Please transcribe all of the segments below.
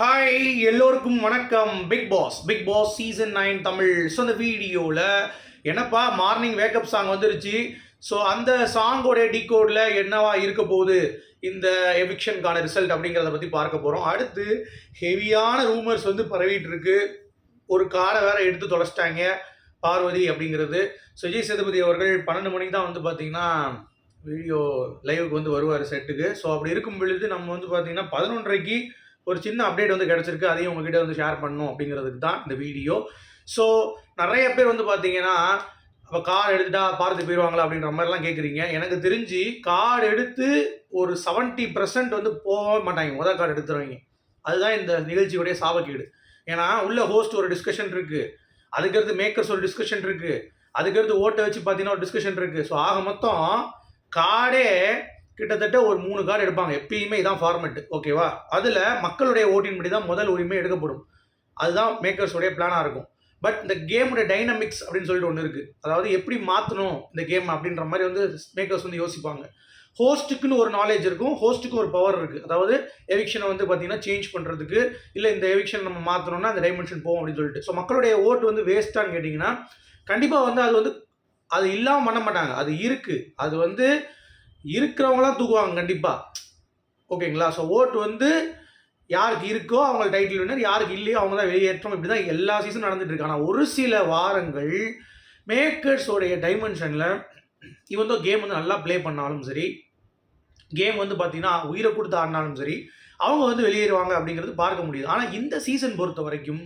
Hi எல்லோருக்கும் வணக்கம். Bigg Boss Bigg Boss season nine Tamil. So அந்த வீடியோவில் என்னப்பா மார்னிங் வேக்கப் சாங் வந்துருச்சு. ஸோ அந்த சாங்கோடைய டிகோடில் என்னவா இருக்க போகுது? இந்த எவிக்ஷனுக்கான ரிசல்ட் அப்படிங்கிறத பற்றி பார்க்க போகிறோம் அடுத்து ஹெவியான ரூமர்ஸ் வந்து பரவிட்டு இருக்கு. ஒரு காரை வேற எடுத்து தொலைச்சிட்டாங்க பார்வதி அப்படிங்கிறது. சுஜய் விஜய் சேதுபதி அவர்கள் பன்னெண்டு மணிக்கு தான் வந்து பார்த்தீங்கன்னா வீடியோ லைவுக்கு வந்து வருவார் செட்டுக்கு ஸோ அப்படி இருக்கும் பொழுது நம்ம வந்து பார்த்தீங்கன்னா பதினொன்றரைக்கு ஒரு சின்ன அப்டேட் வந்து கிடச்சிருக்கு. அதையும் உங்ககிட்ட வந்து ஷேர் பண்ணணும் அப்படிங்கிறதுக்கு தான் இந்த வீடியோ ஸோ நிறைய பேர் வந்து பார்த்தீங்கன்னா அப்போ கார் எடுத்துட்டா பார்த்து போயிடுவாங்களா அப்படின்ற மாதிரிலாம் கேட்குறீங்க எனக்கு தெரிஞ்சு கார் எடுத்து ஒரு 70% பர்சன்ட் வந்து போகவே மாட்டாங்க. முதல் கார்டு எடுத்துருவாங்க. அதுதான் இந்த நிகழ்ச்சியுடைய சாபக்கேடு. ஏன்னா உள்ள ஹோஸ்ட் ஒரு டிஸ்கஷன் இருக்குது அதுக்கடுத்து மேக்கர்ஸ் ஒரு டிஸ்கஷன் இருக்குது அதுக்கடுத்து ஓட்டை வச்சு பார்த்தீங்கன்னா ஒரு டிஸ்கஷன் இருக்குது ஸோ ஆக மொத்தம் கார்டே கிட்டத்தட்ட ஒரு மூணு கார்டு எடுப்பாங்க. எப்பயுமே இதான் ஃபார்மெட் ஓகேவா அதில் மக்களுடைய ஓட்டின்படி தான் முதல் உரிமை எடுக்கப்படும். அதுதான் மேக்கர்ஸோடைய பிளானாக இருக்கும். பட் இந்த கேமுடைய டைனமிக்ஸ் அப்படின்னு சொல்லிட்டு ஒன்று இருக்குது அதாவது எப்படி மாற்றணும் இந்த கேம் அப்படின்ற மாதிரி வந்து மேக்கர்ஸ் வந்து யோசிப்பாங்க. ஹோஸ்ட்டுக்குன்னு ஒரு நாலேஜ் இருக்கும். ஹோஸ்ட்டுக்கு ஒரு பவர் இருக்குது அதாவது எவிக்ஷனை வந்து பார்த்தீங்கன்னா சேஞ்ச் பண்ணுறதுக்கு இல்லை இந்த எவிக்ஷன் நம்ம மாற்றணும்னா அந்த டைமென்ஷன் போகும் அப்படின்னு சொல்லிட்டு. ஸோ மக்களுடைய ஓட்டு வந்து வேஸ்ட்டான்னு கேட்டிங்கன்னா கண்டிப்பாக வந்து அது வந்து அது இல்லாமல் பண்ண மாட்டாங்க. அது இருக்குது அது வந்து இருக்கிறவங்களாம் தூக்குவாங்க கண்டிப்பாக ஓகேங்களா? ஸோ ஓட்டு வந்து யாருக்கு இருக்கோ அவங்க டைட்டில் வின்னர் யாருக்கு இல்லையோ அவங்க தான் வெளியேற்றம் இப்படி தான் எல்லா சீசனும் நடந்துட்டு இருக்கு. ஆனால் ஒரு சில வாரங்கள் மேக்கர்ஸோடைய டைமென்ஷனில் இவன் தான் கேம் வந்து நல்லா ப்ளே பண்ணாலும் சரி கேம் வந்து பார்த்தீங்கன்னா உயிரை கொடுத்து ஆடினாலும் சரி அவங்க வந்து வெளியேறுவாங்க அப்படிங்கிறது பார்க்க முடியுது. ஆனால் இந்த சீசன் பொறுத்த வரைக்கும்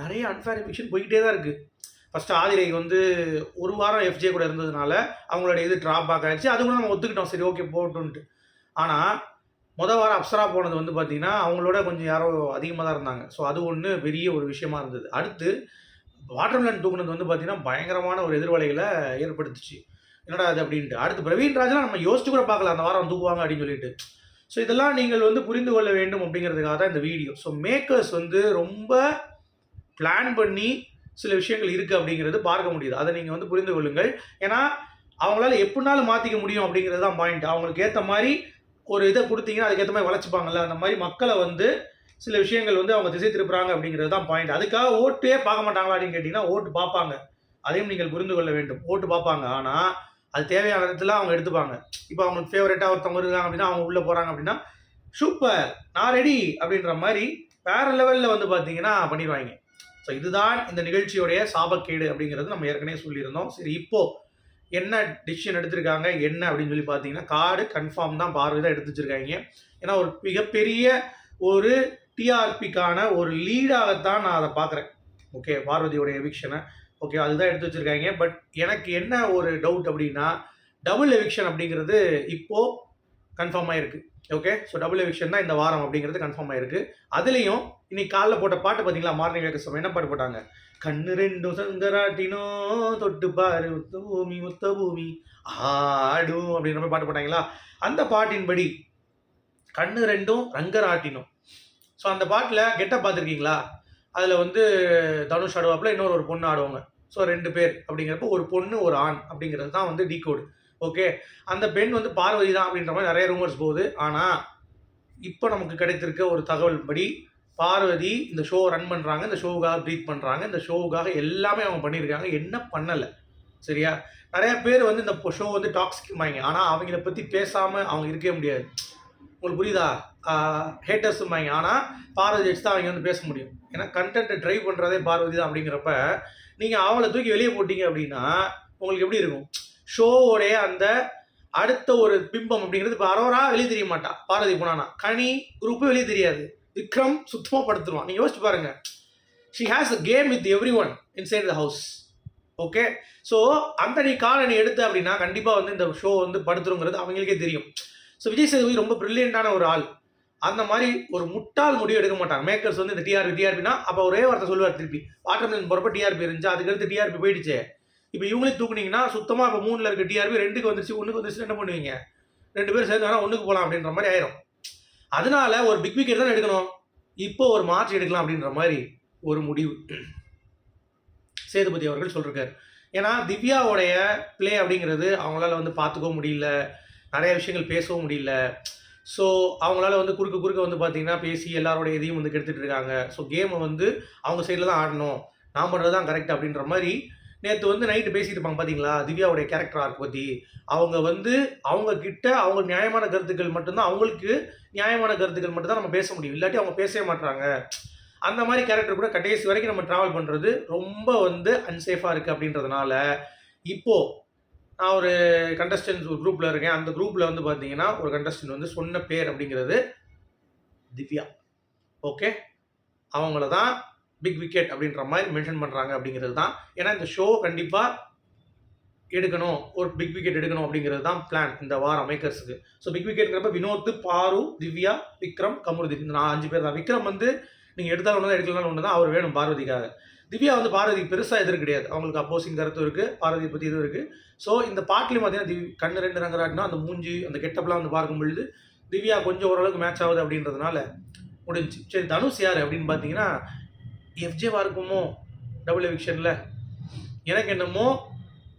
நிறைய அன்ஃபேர் எவிக்ஷன் போய்கிட்டே தான் இருக்குது ஃபஸ்ட்டு ஆதிரை வந்து ஒரு வாரம் எஃப்ஜே கூட இருந்ததுனால அவங்களோட இது ட்ராப் பேக் ஆகிடுச்சு அது கூட நம்ம ஒத்துக்கிட்டோம். சரி ஓகே போட்டுன்ட்டு. ஆனால் மொதல் வாரம் அப்சரா போனது வந்து பார்த்திங்கன்னா அவங்களோட கொஞ்சம் யாரோ அதிகமாக தான் இருந்தாங்க. ஸோ அது ஒன்று பெரிய ஒரு விஷயமா இருந்தது. அடுத்து வாட்டர்மெலன் தூக்குனது வந்து பார்த்திங்கன்னா பயங்கரமான ஒரு எதிர்வலைகளை ஏற்படுத்துச்சு. என்னடா அது அப்படின்ட்டு. அடுத்து பிரவீன் ராஜெலாம் நம்ம யோசிச்சு கூட பார்க்கல. அந்த வாரம் தூக்குவாங்க அப்படின்னு சொல்லிட்டு. ஸோ இதெல்லாம் நீங்கள் வந்து புரிந்து கொள்ள வேண்டும் அப்படிங்கிறதுக்காக தான் இந்த வீடியோ. ஸோ மேக்கர்ஸ் வந்து ரொம்ப பிளான் பண்ணி சில விஷயங்கள் இருக்குது அப்படிங்கிறது பார்க்க முடியுது. அதை நீங்கள் வந்து புரிந்து கொள்ளுங்கள். ஏன்னா அவங்களால எப்படினாலும் மாற்றிக்க முடியும் அப்படிங்கிறது தான் பாயிண்ட் அவங்களுக்கு ஏற்ற மாதிரி ஒரு இதை கொடுத்தீங்கன்னா அதுக்கேற்ற மாதிரி வளைச்சிப்பாங்கல்ல அந்த மாதிரி மக்களை வந்து சில விஷயங்கள் வந்து அவங்க திசை திருப்புறாங்க அப்படிங்கிறது தான் பாயிண்ட் அதுக்காக ஓட்டே பார்க்க மாட்டாங்களா அப்படின்னு கேட்டிங்கன்னா ஓட்டு பார்ப்பாங்க. அதையும் நீங்கள் புரிந்து கொள்ள வேண்டும். ஓட்டு பார்ப்பாங்க. ஆனால் அது தேவையான இடத்துல அவங்க எடுத்துப்பாங்க. இப்போ அவங்களுக்கு ஃபேவரட்டாக ஒருத்தவங்க இருக்காங்க அப்படின்னா அவங்க உள்ளே போகிறாங்க அப்படின்னா சூப்பர் நான் ரெடி அப்படின்ற மாதிரி வேற லெவலில் வந்து பார்த்தீங்கன்னா பண்ணிடுவாங்க. ஸோ இதுதான் இந்த நிகழ்ச்சியோடைய சாபக்கேடு அப்படிங்கிறது நம்ம ஏற்கனவே சொல்லியிருந்தோம். சரி இப்போ என்ன டிசிஷன் எடுத்திருக்காங்க என்ன அப்படின்னு சொல்லி பார்த்தீங்கன்னா கார்டு கன்ஃபார்ம் தான் பார்வை தான் எடுத்து வச்சிருக்காங்க. ஏன்னா ஒரு மிகப்பெரிய ஒரு டிஆர்பிக்கான ஒரு லீடாகத்தான் நான் அதை பார்க்குறேன். ஓகே பார்வதியோடைய எவிக்ஷனை ஓகே அதுதான் எடுத்து வச்சிருக்காங்க. பட் எனக்கு என்ன ஒரு டவுட் அப்படின்னா டபுள் எவிக்ஷன் அப்படிங்கிறது இப்போது கன்ஃபார்மாக இருக்குது ஓகே ஸோ டபுள் எவிக்ஷன் தான் இந்த வாரம் அப்படிங்கிறது கன்ஃபார்ம் ஆயிருக்கு. அதுலேயும் இன்னைக்கு காலைல போட்ட பாட்டு பார்த்தீங்களா மார்னிங் வேக்க சமயம் என்ன பாட்டு போட்டாங்க? கண்ணு ரெண்டும் சங்கராட்டினோ தொட்டு பாரு உத்த பூமி உத்த பூமி ஆடும் அப்படின்ற மாதிரி பாட்டு போட்டாங்களா? அந்த பாட்டின்படி கண்ணு ரெண்டும் ரங்கராட்டினோம் ஸோ அந்த பாட்டில் கெட்ட பார்த்துருக்கீங்களா அதில் வந்து தனுஷ் ஆடுவாப்பில் இன்னொரு ஒரு பொண்ணு ஆடுவாங்க. ஸோ ரெண்டு பேர் அப்படிங்கிறப்போ ஒரு பொண்ணு ஒரு ஆண் அப்படிங்கிறது தான் வந்து டீகோடு ஓகே அந்த பெண் வந்து பார்வதி தான் அப்படின்ற மாதிரி நிறைய ரூமர்ஸ் போகுது. ஆனால் இப்போ நமக்கு கிடைத்திருக்க ஒரு தகவல் படி பார்வதி இந்த ஷோ ரன் பண்ணுறாங்க இந்த ஷோவுக்காக ப்ரீத் பண்ணுறாங்க இந்த ஷோவுக்காக எல்லாமே அவங்க பண்ணியிருக்காங்க. என்ன பண்ணலை? சரியா? நிறைய பேர் வந்து இந்த ஷோ வந்து டாக்ஸிக்குமாங்க ஆனால் அவங்கள பற்றி பேசாமல் அவங்க இருக்கவே முடியாது. உங்களுக்கு புரியுதா? ஹேட்டர்ஸுமாங்க ஆனால் பார்வதி வச்சு தான் அவங்க வந்து பேச முடியும். ஏன்னா கண்டென்ட்டை ட்ரைவ் பண்ணுறதே பார்வதி தான் அப்படிங்கிறப்ப நீங்கள் அவங்கள தூக்கி வெளியே போட்டீங்க அப்படின்னா உங்களுக்கு எப்படி இருக்கும்? ஷோவோடைய அந்த அடுத்த ஒரு பிம்பம் அப்படிங்கிறது இப்போ அரோரா வெளியே தெரிய மாட்டா. பாரதி போனானா. கனி குரூப்பு வெளியே தெரியாது. விக்ரம் சுத்தமாக படுத்துருவான். நீங்கள் யோசிச்சு பாருங்க. She has a game with everyone inside the house okay so அந்த நீ காலை நீ எடுத்த அப்படின்னா கண்டிப்பாக வந்து இந்த ஷோ வந்து படுத்துருங்கிறது அவங்களுக்கே தெரியும். ஸோ விஜய் சேதுபதி ரொம்ப ப்ரில்லியண்டான ஒரு ஆள். அந்த மாதிரி ஒரு முட்டாள் முடிவு எடுக்க மாட்டாங்க. மேக்கர்ஸ் வந்து இந்த டிஆர்பி டிஆர்பினா அப்போ ஒரே வார்த்தை சொல்லுவார் திருப்பி. வாட்டர் மிலன் போகிறப்ப டிஆர்பி இருந்துச்சு. அதுக்கடுத்து டிஆர்பி போயிடுச்சு. இப்போ இவங்களே தூக்குனீங்கன்னா சுத்தமாக இப்போ மூணில் இருக்க டிஆர்பி ரெண்டுக்கு வந்துருச்சு ஒன்றுக்கு வந்துருச்சு என்ன பண்ணுவீங்க? ரெண்டு பேரும் சேர்ந்து வேணால் ஒன்றுக்கு போகலாம் அப்படின்ற மாதிரி ஆயிரும். அதனால ஒரு பிக் விக்கெட் தான் எடுக்கணும். இப்போ ஒரு மார்ச் எடுக்கலாம் அப்படின்ற மாதிரி ஒரு முடிவு. சேதுபதி அவர்கள் சொல்லிருக்காரு. ஏன்னா திவ்யாவுடைய பிளே அப்படிங்கிறது அவங்களால வந்து பார்த்துக்கவும் முடியல. நிறைய விஷயங்கள் பேசவும் முடியல. ஸோ அவங்களால வந்து குறுக்க குறுக்க வந்து பார்த்தீங்கன்னா பேசி எல்லாரோட இதையும் வந்து கெடுத்துட்டு இருக்காங்க. ஸோ கேமை வந்து அவங்க சைடில் தான் ஆடணும். நான் பண்ணுறது தான் கரெக்ட் அப்படின்ற மாதிரி நேற்று வந்து நைட்டு பேசிட்டு இருப்பாங்க பார்த்தீங்களா திவ்யாவுடைய கேரக்டர் ஆர்க் பற்றி அவங்க வந்து அவங்க கிட்ட அவங்க நியாயமான கருத்துக்கள் மட்டும்தான் அவங்களுக்கு நியாயமான கருத்துக்கள் மட்டும்தான் நம்ம பேச முடியும். இல்லாட்டி அவங்க பேசவே மாட்டாங்க அந்த மாதிரி கேரக்டர் கூட கடைசி வரைக்கும் நம்ம ட்ராவல் பண்ணுறது ரொம்ப வந்து அன்சேஃபாக இருக்குது அப்படின்றதுனால இப்போது நான் ஒரு கண்டஸ்டன்ஸ் ஒரு குரூப்பில் இருக்கேன். அந்த குரூப்பில் வந்து பார்த்தீங்கன்னா ஒரு கண்டஸ்டன்ட் வந்து சொன்ன பேர் அப்படிங்கிறது திவ்யா. ஓகே அவங்கள தான் பிக் விக்கெட் அப்படின்ற மாதிரி மென்ஷன் பண்ணுறாங்க அப்படிங்கிறது தான். ஏன்னா இந்த ஷோ கண்டிப்பாக எடுக்கணும். ஒரு பிக் விக்கெட் எடுக்கணும் அப்படிங்கிறது தான் பிளான் இந்த வாரம் மேக்கர்ஸுக்கு ஸோ பிக் விக்கெட்ங்கிறப்ப வினோத் பாரு திவ்யா விக்ரம் கமருதி இந்த நான் அஞ்சு பேர் தான். விக்ரம் வந்து நீங்கள் எடுத்தாலும் ஒன்று தான் எடுக்கலாம் ஒன்று தான் அவர் வேணும் பார்வதிக்காக. திவ்யா வந்து பாரதி பெருசாக எதிர் கிடையாது. அவங்களுக்கு அப்போசிங் கருத்து இருக்குது பாரதியை பற்றி இதுவும் இருக்குது ஸோ இந்த பாட்டிலையும் பார்த்தீங்கன்னா திவ் கண்ணு ரெண்டு ரங்கராட்டினா அந்த மூஞ்சி அந்த கெட்டப்லாம் வந்து பார்க்கும் பொழுது திவ்யா கொஞ்சம் ஓரளவுக்கு மேட்ச் ஆகுது அப்படின்றதுனால முடிஞ்சு சரி தனுஷ் யார் அப்படின்னு பார்த்தீங்கன்னா எஃப்ஜேவா இருக்குமோ? டபுள் எவிக்ஷனில் எனக்கு என்னமோ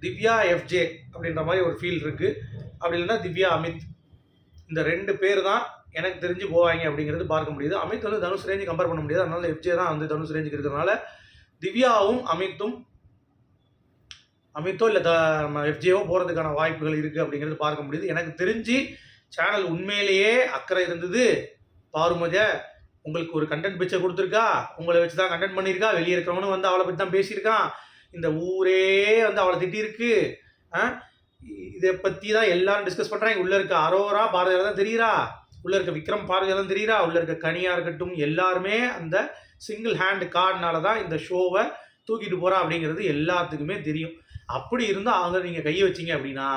திவ்யா எஃப்ஜே அப்படின்ற மாதிரி ஒரு ஃபீல் இருக்குது அப்படி இல்லைன்னா திவ்யா அமித். இந்த ரெண்டு பேர் தான் எனக்கு தெரிஞ்சு போவாங்க அப்படிங்கிறது பார்க்க முடியுது. அமித் வந்து தனுஷ் ரேஞ்சு கம்பேர் பண்ண முடியாது. அதனால எஃப்ஜே தான் வந்து தனுஷ் ரேஞ்சுக்கு இருக்கிறதுனால திவ்யாவும் அமித்தும் அமித்தோ இல்லை த நம்ம எஃப்ஜேவோ போகிறதுக்கான வாய்ப்புகள் இருக்குது அப்படிங்கிறது பார்க்க முடியுது. எனக்கு தெரிஞ்சு சேனல் உண்மையிலேயே அக்கறை இருந்தது பாருமஜ உங்களுக்கு ஒரு கண்டென்ட் பிச்சை கொடுத்துருக்கா? உங்களை வச்சு தான் கண்டென்ட் பண்ணியிருக்கா? வெளியே இருக்கிறவனும் வந்து அவளை பற்றி தான் பேசியிருக்கான். இந்த ஊரே வந்து அவளை திட்டியிருக்கு. ஆ? இதை பற்றி தான் எல்லாரும் டிஸ்கஸ் பண்ணுறாங்க உள்ளே இருக்க அரோரா பாரதியார் தான் தெரியுறா. உள்ளே இருக்க விக்ரம் பாரதியார் தான் தெரியுறா. உள்ளே இருக்க கனியாக இருக்கட்டும் எல்லாருமே அந்த சிங்கிள் ஹேண்ட் கார்டுனால தான் இந்த ஷோவை தூக்கிட்டு போகிறா அப்படிங்கிறது எல்லாத்துக்குமே தெரியும். அப்படி இருந்தால் அவங்க நீங்கள் கையை வச்சீங்க அப்படின்னா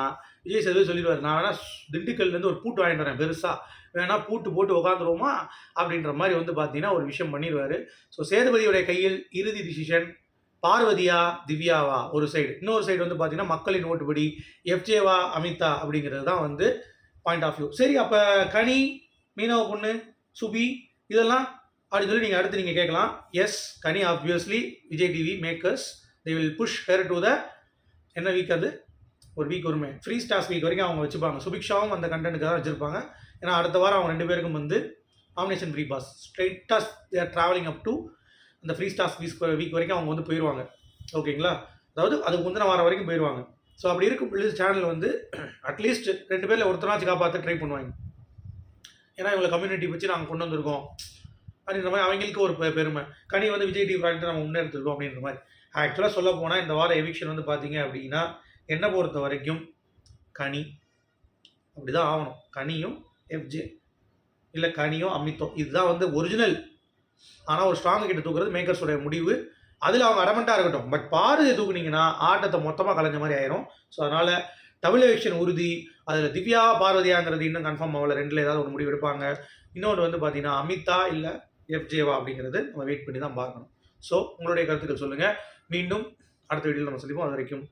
விஜய் சேதுபதி சொல்லிடுவார் நான் வேணால் திண்டுக்கல்லேருந்து ஒரு பூட்டு வாங்கிட்டு வரேன் பெருசாக வேணால் பூட்டு போட்டு உட்காந்துருவோமா அப்படின்ற மாதிரி வந்து பார்த்தீங்கன்னா ஒரு விஷயம் பண்ணிடுவார். ஸோ சேதுபதியுடைய கையில் இறுதி டிசிஷன் பார்வதியா திவ்யாவா? ஒரு சைடு இன்னொரு சைடு வந்து பார்த்தீங்கன்னா மக்களின் ஓட்டுப்படி எஃப்ஜேவா அமிதா அப்படிங்கிறது தான் வந்து பாயிண்ட் ஆஃப் வியூ சரி அப்போ கனி மீனவ பொண்ணு சுபி இதெல்லாம் அப்படின்னு சொல்லி நீங்கள் அடுத்து நீங்கள் கேட்கலாம். Yes Kani obviously Vijay TV makers they will push her to the என்ன வீக் அது? ஒரு வீக் வருமே ஃப்ரீ ஸ்டார்ஸ் வீக் வரைக்கும் அவங்க வச்சுப்பாங்க. சுபிக்ஷாவும் அந்த கண்டென்ட்டுக்காக தான் வச்சுருப்பாங்க. ஏன்னா அடுத்த வாரம் அவங்க ரெண்டு பேருக்கும் வந்து ஆமினேஷன் ஃப்ரீ பாஸ் ஸ்ட்ரெயிட்டாக தேர் ட்ராவலிங் அப் டு அந்த ஃப்ரீ ஸ்டார்ஸ் வீக் வீக் வரைக்கும் அவங்க வந்து போயிடுவாங்க ஓகேங்களா? அதாவது அதுக்கு முந்தின வாரம் வரைக்கும் போயிடுவாங்க ஸோ அப்படி இருக்கும் பொழுது சேனல் வந்து அட்லீஸ்ட் ரெண்டு பேரில் ஒருத்தனாச்சும் காப்பாற்ற ட்ரை பண்ணுவாங்க. ஏன்னா இவங்களை கம்யூனிட்டி வச்சு நாங்கள் கொண்டு வந்திருக்கோம். அப்படின்ற மாதிரி அவங்களுக்கு ஒரு பெருமை. கனி வந்து விஜய் டிவி ப்ராஜெக்ட் நம்ம முன்னெடுத்துருக்கோம் அப்படின்ற மாதிரி. ஆக்சுவலாக சொல்ல போனால் இந்த வாரம் எவிக்ஷன் வந்து பார்த்தீங்க அப்படின்னா என்னை பொறுத்த வரைக்கும் கனி. அப்படி தான் ஆகணும். கனியும் எஃப்ஜே இல்லை கனியும் அமித்தோ இதுதான் வந்து ஒரிஜினல் ஆனால் ஒரு ஸ்ட்ராங் கிட்ட தூக்குறது மேக்கர்ஸோடைய முடிவு. அதில் அவங்க அடமெண்ட்டாக இருக்கட்டும். பட் பாரதியை தூக்குனீங்கன்னா ஆட்டத்தை மொத்தமாக கலைஞ்ச மாதிரி ஆயிரும். ஸோ அதனால் டபுள் எவிக்ஷன் உறுதி. அதில் திவ்யா பார்வதியாங்கிறது இன்னும் கன்ஃபார்ம் ஆகல. ரெண்டில் ஏதாவது ஒரு முடிவு எடுப்பாங்க. இன்னொன்று வந்து பார்த்தீங்கன்னா அமிதா இல்லை எஃப்ஜேவா அப்படிங்கிறது நம்ம வெயிட் பண்ணி தான் பார்க்கணும். ஸோ உங்களுடைய கருத்துக்கள் சொல்லுங்கள் மீண்டும் அடுத்த வீடியோவில் நம்ம சந்திப்போம் அது வரைக்கும்